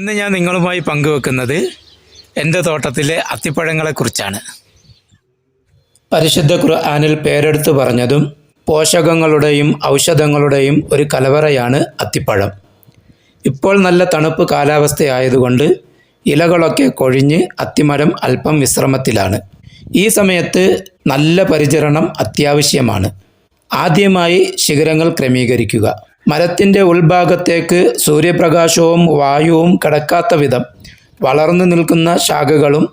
ഇന്ന് ഞാൻ നിങ്ങളുമായി പങ്കുവെക്കുന്നത് എന്റെ തോട്ടത്തിലെ അത്തിപ്പഴങ്ങളെക്കുറിച്ചാണ്. പരിശുദ്ധ ഖുർആാനിൽ പേരെടുത്തു പറഞ്ഞതും പോഷകങ്ങളുടെയും ഔഷധങ്ങളുടെയും ഒരു കലവറയാണ് അത്തിപ്പഴം. ഇപ്പോൾ നല്ല തണുപ്പ് കാലാവസ്ഥയായതുകൊണ്ട് ഇലകളൊക്കെ കൊഴിഞ്ഞ് അത്തിമരം അല്പം വിശ്രമത്തിലാണ്. ഈ സമയത്ത് നല്ല പരിചരണം അത്യാവശ്യമാണ്. ആദ്യമായി ശിഖരങ്ങൾ ക്രമീകരിക്കുക. മരത്തിന്റെ ഉൾഭാഗത്തേക്ക് സൂര്യപ്രകാശവും വായുവും കടക്കാത്ത വിധം വളർന്നു നിൽക്കുന്ന ശാഖകളും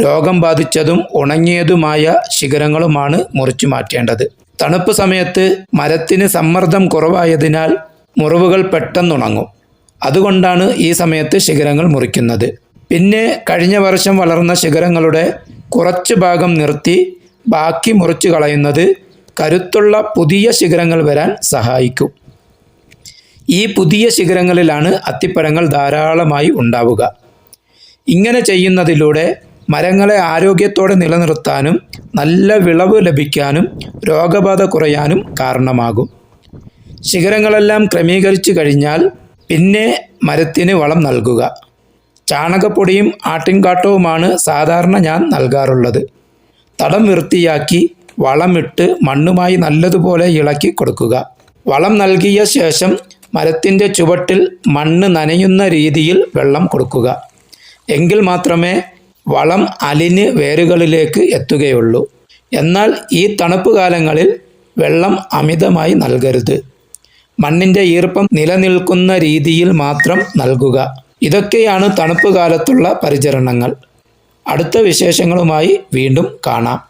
രോഗം ബാധിച്ചതും ഉണങ്ങിയതുമായ ശിഖരങ്ങളുമാണ് മുറിച്ചു മാറ്റേണ്ടത്. തണുപ്പ് സമയത്ത് മരത്തിന് സമ്മർദ്ദം കുറവായതിനാൽ മുറിവുകൾ പെട്ടെന്നുണങ്ങും. അതുകൊണ്ടാണ് ഈ സമയത്ത് ശിഖരങ്ങൾ മുറിക്കുന്നത്. പിന്നെ കഴിഞ്ഞ വർഷം വളർന്ന ശിഖരങ്ങളുടെ കുറച്ച് ഭാഗം നിർത്തി ബാക്കി മുറിച്ചു കളയുന്നത് കരുത്തുള്ള പുതിയ ശിഖരങ്ങൾ വരാൻ സഹായിക്കും. ഈ പുതിയ ശിഖരങ്ങളിലാണ് അത്തിപ്പഴങ്ങൾ ധാരാളമായി ഉണ്ടാവുക. ഇങ്ങനെ ചെയ്യുന്നതിലൂടെ മരങ്ങളെ ആരോഗ്യത്തോടെ നിലനിർത്താനും നല്ല വിളവ് ലഭിക്കാനും രോഗബാധ കുറയാനും കാരണമാകും. ശിഖരങ്ങളെല്ലാം ക്രമീകരിച്ചു കഴിഞ്ഞാൽ പിന്നെ മരത്തിന് വളം നൽകുക. ചാണകപ്പൊടിയും ആട്ടിൻകാട്ടവുമാണ് സാധാരണ ഞാൻ നൽകാറുള്ളത്. തടം വൃത്തിയാക്കി വളമിട്ട് മണ്ണുമായി നല്ലതുപോലെ ഇളക്കി കൊടുക്കുക. വളം നൽകിയ ശേഷം മരത്തിന്റെ ചുവട്ടിൽ മണ്ണ് നനയുന്ന രീതിയിൽ വെള്ളം കൊടുക്കുക. എങ്കിൽ മാത്രമേ വളം അലിന് വേരുകളിലേക്ക് എത്തുകയുള്ളൂ. എന്നാൽ ഈ തണുപ്പ് കാലങ്ങളിൽ വെള്ളം അമിതമായി നൽകരുത്. മണ്ണിന്റെ ഈർപ്പം നിലനിൽക്കുന്ന രീതിയിൽ മാത്രം നൽകുക. ഇതൊക്കെയാണ് തണുപ്പ് കാലത്തുള്ള പരിചരണങ്ങൾ. അടുത്ത വിശേഷങ്ങളുമായി വീണ്ടും കാണാം.